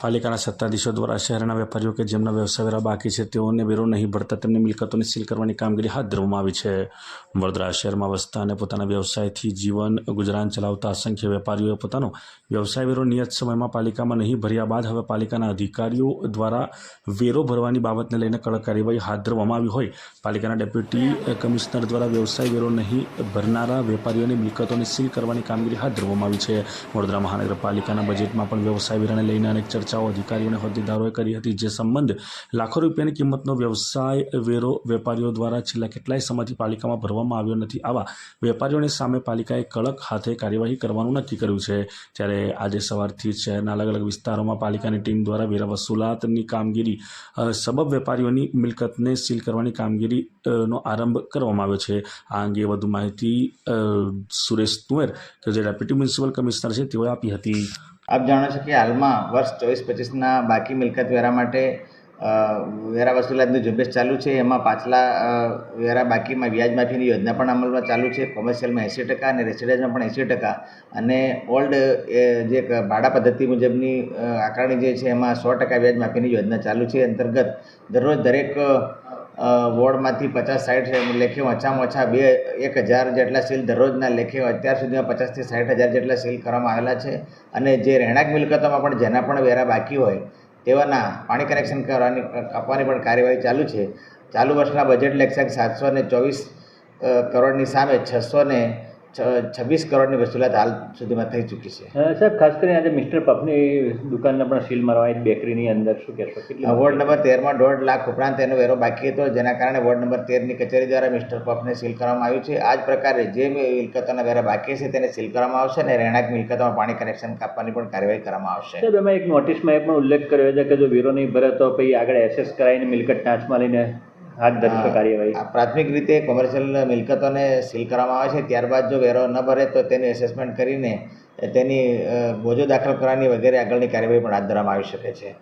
પાલિકાના સત્તાધીશો દ્વારા શહેરના વેપારીઓ કે જેમના વ્યવસાય વેરા બાકી છે, તેઓને વેરો નહીં ભરતા તેમની મિલકતોને સીલ કરવાની કામગીરી હાથ ધરવામાં આવી છે. વડોદરા શહેરમાં વસતા અને પોતાના વ્યવસાયથી જીવન ગુજરાન ચલાવતા અસંખ્ય વેપારીઓએ પોતાનો વ્યવસાય વેરો નિયત સમયમાં પાલિકામાં નહીં ભર્યા બાદ હવે પાલિકાના અધિકારીઓ દ્વારા વેરો ભરવાની બાબતને લઈને કડક કાર્યવાહી હાથ ધરવામાં આવી હોય. પાલિકાના ડેપ્યુટી કમિશનર દ્વારા વ્યવસાય વેરો નહીં ભરનારા વેપારીઓની મિલકતોને સીલ કરવાની કામગીરી હાથ ધરવામાં આવી છે. વડોદરા મહાનગરપાલિકાના બજેટમાં પણ વ્યવસાય વેરાને લઈને અનેક ચર્ચાઓ અધિકારીઓ અને હોદ્દેદારોએ કરી હતી, જે સંબંધ લાખો રૂપિયાની કિંમતનો વ્યવસાય વેરો વેપારીઓ દ્વારા છેલ્લા કેટલાય સમયથી પાલિકામાં ભરવામાં આવ્યો નથી. આવા વેપારીઓની સામે પાલિકાએ કડક હાથે કાર્યવાહી કરવાનું નક્કી કર્યું છે. ત્યારે આજે સવારથી શહેરના અલગ અલગ વિસ્તારોમાં પાલિકાની ટીમ દ્વારા વેરા વસૂલાતની કામગીરી સબબ વેપારીઓની મિલકતને સીલ કરવાની કામગીરીનો આરંભ કરવામાં આવ્યો છે. આ અંગે વધુ માહિતી સુરેશ તુવેર, કે જે ડેપ્યુટી મ્યુનિસિપલ કમિશનર છે, તેઓએ આપી હતી. આપ જાણો છો કે હાલમાં વર્ષ ચોવીસ પચીસના બાકી મિલકત વેરા માટે વેરા વસૂલાતની ઝુંબેશ ચાલુ છે. એમાં પાછલા વેરા બાકીમાં વ્યાજ માફીની યોજના પણ અમલમાં ચાલુ છે. કોમર્શિયલમાં એંસી ટકા અને રેસિડેન્સમાં પણ એંસી ટકા. અને ઓલ્ડ જે ભાડા પદ્ધતિ મુજબની આકારણી જે છે, એમાં સો ટકા વ્યાજ માફીની યોજના ચાલુ છે અંતર્ગત. દરરોજ દરેક વોર્ડમાંથી પચાસ સાઠ લેખે ઓછામાં ઓછા બે, એક હજાર જેટલા સીલ દરરોજના લેખે અત્યાર સુધીમાં પચાસથી સાઠ હજાર જેટલા સીલ કરવામાં આવેલા છે. અને જે રહેણાંક મિલકતોમાં પણ જેના પણ વેરા બાકી હોય તેવાના પાણી કનેક્શન કરવાની આપવાની પણ કાર્યવાહી ચાલુ છે. ચાલુ વર્ષના બજેટ લેખસર સાતસો ને ચોવીસ કરોડની સામે છસો ને છવ્વીસ કરોડની વસૂલાત હાલ સુધીમાં થઈ ચૂકી છે. સાહેબ ખાસ કરીને આજે મિસ્ટર પફની દુકાનને પણ સીલ મારવા બેકરીની અંદર શું કહેશો? કેટલી વોર્ડ નંબર તેરમાં દોઢ લાખ ઉપરાંત એનો વેરો બાકી હતો જેના કારણે વોર્ડ નંબર તેરની કચેરી દ્વારા મિસ્ટર પફને સીલ કરવામાં આવ્યું છે. આ જ પ્રકારે જે મિલકતોના વેરા બાકી છે તેને સીલ કરવામાં આવશે અને રહેણાંક મિલકતોમાં પાણી કનેક્શન કાપવાની પણ કાર્યવાહી કરવામાં આવશે. સાહેબ એમાં એક નોટિસમાં એ પણ ઉલ્લેખ કર્યો છે કે જો વેરો નહીં ભરે તો પછી આગળ એસેસ કરાવીને મિલકત ટાંચમાં લઈને હાથ ધરશો કાર્યવાહી. આ પ્રાથમિક રીતે કોમર્શિયલ મિલકતોને સીલ કરવામાં આવે છે ત્યારબાદ જો વેરો ન ભરે તો તેનું એસેસમેન્ટ કરીને તેની બોજો દાખલ કરવાની વગેરે આગળની કાર્યવાહી પણ હાથ ધરવામાં આવી શકે છે.